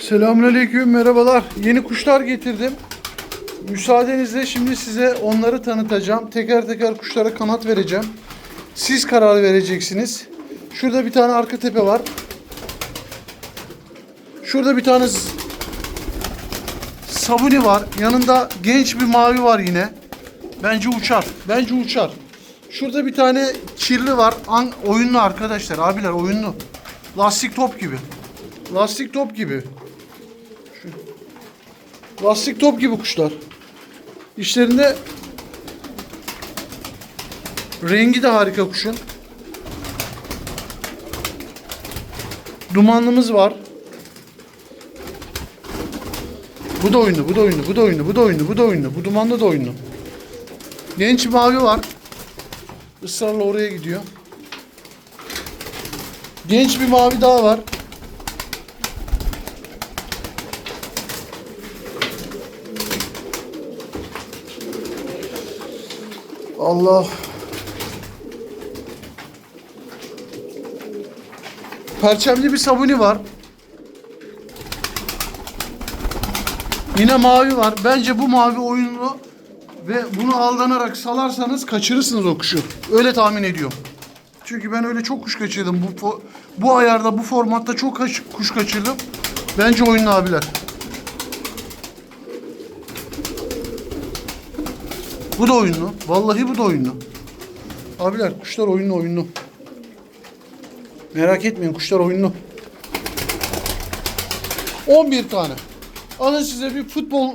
Selamünaleyküm, merhabalar. Yeni kuşlar getirdim. Müsaadenizle şimdi size onları tanıtacağım. Teker teker kuşlara kanat vereceğim. Siz karar vereceksiniz. Şurada bir tane arka tepe var. Şurada bir tane sabuni var. Yanında genç bir mavi var yine. Bence uçar. Bence uçar. Şurada bir tane kirli var. An oyunlu arkadaşlar. Abiler oyunlu. Lastik top gibi. Lastik top gibi. Lastik top gibi kuşlar. İşlerinde rengi de harika kuşun. Dumanlımız var. Bu da oyunlu, bu da oyunlu, bu da oyunlu, bu da oyunlu, bu da oyunlu. Bu dumanlı da oyunlu. Genç mavi var. Israrla oraya gidiyor. Genç bir mavi daha var. Allah. Perçemli bir sabuni var. Yine mavi var. Bence bu mavi oyunlu ve bunu aldanarak salarsanız kaçırırsınız o kuşu. Öyle tahmin ediyorum. Çünkü ben öyle çok kuş kaçırdım. Bu bu ayarda, bu formatta çok kuş kaçırdım. Bence oyunlu abiler. Bu da oyunlu. Vallahi bu da oyunlu. Abiler kuşlar oyunlu oyunlu. Merak etmeyin kuşlar oyunlu. 11 tane. Alın size bir futbol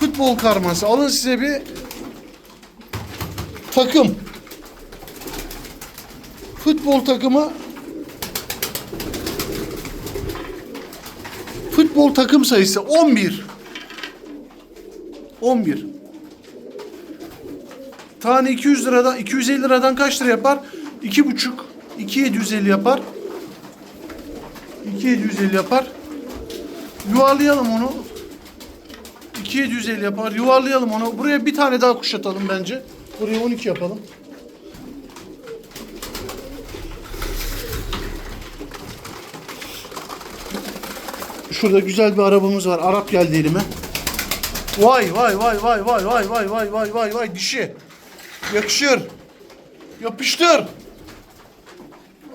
futbol karması. Alın size bir takım. Futbol takımı futbol takım sayısı 11. 11. Tane 200 liradan 250 liradan kaç lira yapar? 2,5 2750 yapar. 2750 yapar. Yuvarlayalım onu. 2750 yapar. Yuvarlayalım onu. Buraya bir tane daha kuş atalım bence. Buraya 12 yapalım. Şurada güzel bir arabamız var. Arap geldi elime. Vay vay vay vay vay vay vay vay vay vay vay dişi. Yakışır. Yapıştır.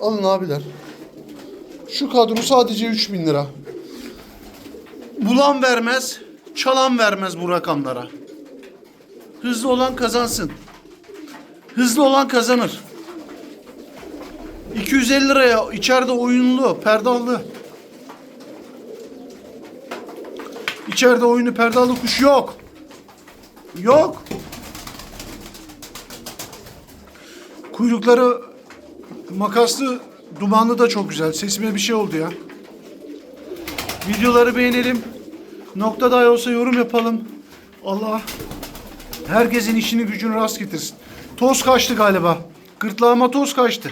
Alın abiler. Şu kadro sadece 3000 lira. Bulan vermez, çalan vermez bu rakamlara. Hızlı olan kazansın. Hızlı olan kazanır. 250 liraya içeride oyunlu, perdallı. İçeride oyunu perdalı kuş yok. Yok. Kuyrukları makaslı, dumanlı da çok güzel. Sesime bir şey oldu ya. Videoları beğenelim. Nokta dahi olsa yorum yapalım. Allah herkesin işini gücünü rast getirsin. Toz kaçtı galiba. Gırtlağıma toz kaçtı.